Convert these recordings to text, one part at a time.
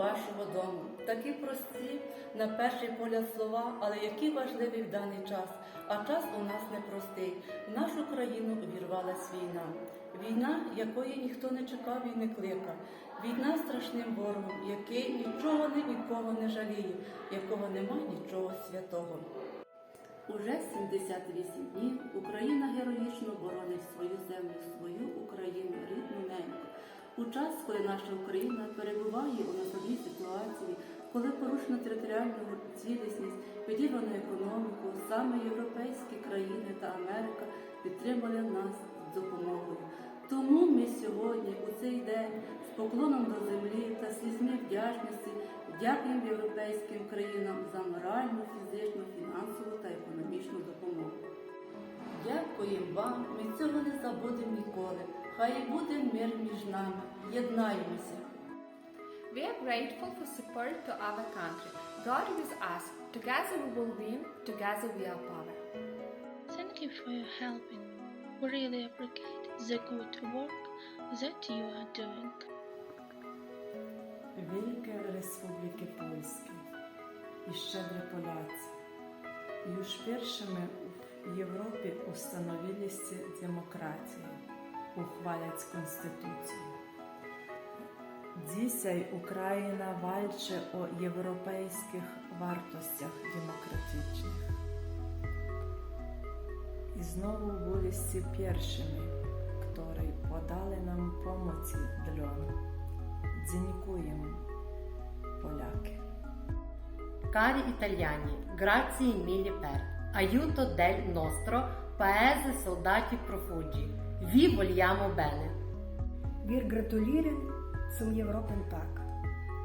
вашого дому. Такі прості на перший погляд слова, але які важливі в даний час. А час у нас непростий. В нашу країну увірвалась війна. Війна, якої ніхто не чекав і не кликав. Війна страшним ворогом, який нічого ні від кого не жаліє, якого нема нічого святого. Уже 78 днів Україна героїчно боронить свою землю, свою Україну, рідну. У час, коли наша Україна перебуває у надскладній ситуації, коли порушена територіальну цілісність, підірвану економіку, саме європейські країни та Америка підтримали нас з допомогою. Тому ми сьогодні, у цей день, з поклоном до землі та слізьми вдячності дякуємо європейським країнам за моральну, фізичну, фінансову та економічну допомогу. Дякуємо вам, ми цього не забудемо ніколи. Хай буде мир між нами. Єднаємося. We are grateful for support to our country. God is with us. Together we will win. Together we are power. Thank you for your helping. We really appreciate the good work that you are doing. Wielkie Republiki Polskie i szczedre Polacy już pierwszymi w Europie ustanowiliście demokrację, uchwalać konstytucję. Dzisiaj Ukraina walczy o europejskich wartościach demokratycznych. I znowu byliście pierwszymi, którzy podali nam pomoc dla Dziękujemy, Polaki. Cari italiani, grazie mille per aiuto del nostro paese soldati profugi. Vi vogliamo bene. Wir gratulieren zum Europentag,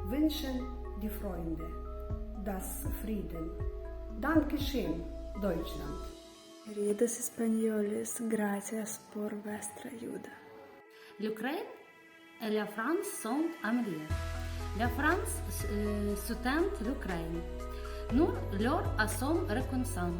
wünschen die Freunde, das Frieden. Dankeschön, Deutschland. Queridos españoles, gracias por vuestra ayuda. L'Ukraine et la France sont amis. La France euh, soutient l'Ukraine. Nous lor asom reconnaissants.